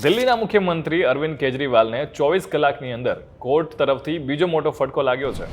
દિલ્હીના મુખ્યમંત્રી અરવિંદ કેજરીવાલને ચોવીસ કલાકની અંદર કોર્ટ તરફથી બીજો મોટો ફટકો લાગ્યો છે.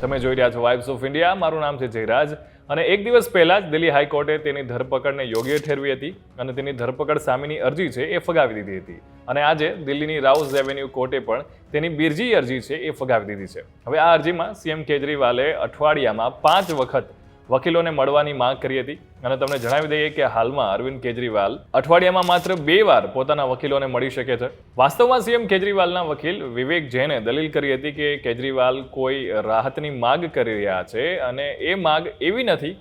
તમે જોઈ રહ્યા છો વાઇબ્સ ઓફ ઇન્ડિયા મારું નામ છે જયરાજ અને એક દિવસ પહેલાં જ દિલ્હી હાઈકોર્ટે તેની ધરપકડને યોગ્ય ઠેરવી હતી અને તેની ધરપકડ સામેની અરજી છે એ ફગાવી દીધી હતી. અને આજે દિલ્હીની રાઉઝ એવેન્યુ કોર્ટે પણ તેની બીજી અરજી છે એ ફગાવી દીધી છે. હવે આ અરજીમાં સીએમ કેજરીવાલે અઠવાડિયામાં પાંચ વખત વકીલોને મળવાની માંગ કરી હતી. અને તમને જણાવી દઈએ કે હાલમાં અરવિંદ કેજરીવાલ અઠવાડિયામાં માત્ર બે વાર પોતાના વકીલોને મળી શકે છે. વાસ્તવમાં સીએમ કેજરીવાલના વકીલ વિવેક જૈને દલીલ કરી હતી કે કેજરીવાલ કોઈ રાહતની માગ કરી રહ્યા છે અને એ માગ એવી નથી.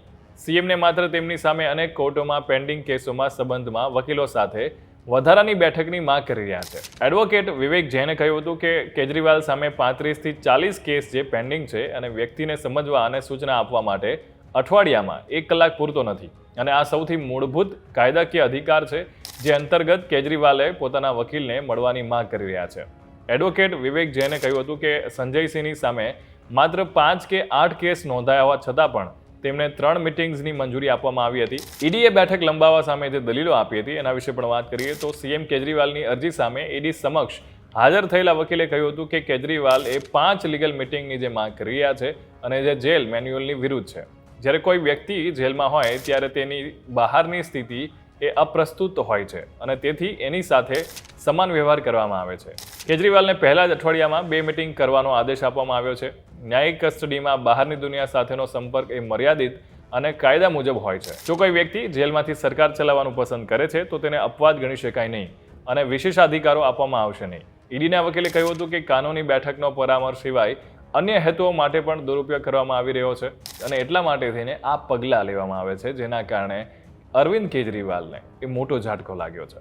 સીએમને માત્ર તેમની સામે અનેક કોર્ટોમાં પેન્ડિંગ કેસોમાં સંબંધમાં વકીલો સાથે વધારાની બેઠકની માંગ કરી રહ્યા છે. એડવોકેટ વિવેક જૈને કહ્યું હતું કે કેજરીવાલ સામે પાંત્રીસથી ચાલીસ કેસ જે પેન્ડિંગ છે અને વ્યક્તિને સમજવા અને સૂચના આપવા માટે અઠવાડિયામાં એક કલાક પૂરતો નથી. અને આ સૌથી મૂળભૂત કાયદાકીય અધિકાર છે, જે અંતર્ગત કેજરીવાલે પોતાના વકીલને મળવાની માંગ કરી રહ્યા છે. એડવોકેટ વિવેક જૈને કહ્યું હતું કે સંજયસિંહની સામે માત્ર પાંચ કે આઠ કેસ નોંધાયા હોવા છતાં પણ તેમને ત્રણ મિટિંગ્સની મંજૂરી આપવામાં આવી હતી. ઈડીએ બેઠક લંબાવવા સામે જે દલીલો આપી હતી, એના વિશે પણ વાત કરીએ તો સીએમ કેજરીવાલની અરજી સામે ઈડી સમક્ષ હાજર થયેલા વકીલે કહ્યું હતું કે કેજરીવાલ એ પાંચ લીગલ મિટિંગની જે માંગ કરી રહ્યા છે અને જે જેલ મેન્યુઅલની વિરુદ્ધ છે. જ્યારે કોઈ વ્યક્તિ જેલમાં હોય ત્યારે તેની બહારની સ્થિતિ એ અપ્રસ્તુત હોય છે અને તેથી એની સાથે સમાન વ્યવહાર કરવામાં આવે છે. કેજરીવાલને પહેલા જ અઠવાડિયામાં બે મિટિંગ કરવાનો આદેશ આપવામાં આવ્યો છે. ન્યાયિક કસ્ટડીમાં બહારની દુનિયા સાથેનો સંપર્ક એ મર્યાદિત અને કાયદા મુજબ હોય છે. જો કોઈ વ્યક્તિ જેલમાંથી સરકાર ચલાવવાનું પસંદ કરે છે, તો તેને અપવાદ ગણી શકાય નહીં અને વિશેષાધિકારો આપવામાં આવશે નહીં. ઈડીના વકીલે કહ્યું હતું કે કાનૂની બેઠકનો પરામર્શ સિવાય અન્ય હેતુઓ માટે પણ દુરુપયોગ કરવામાં આવી રહ્યો છે અને એટલા માટે થઈને આ પગલાં લેવામાં આવે છે જેના કારણે અરવિંદ કેજરીવાલને એ મોટો ઝાટકો લાગ્યો છે.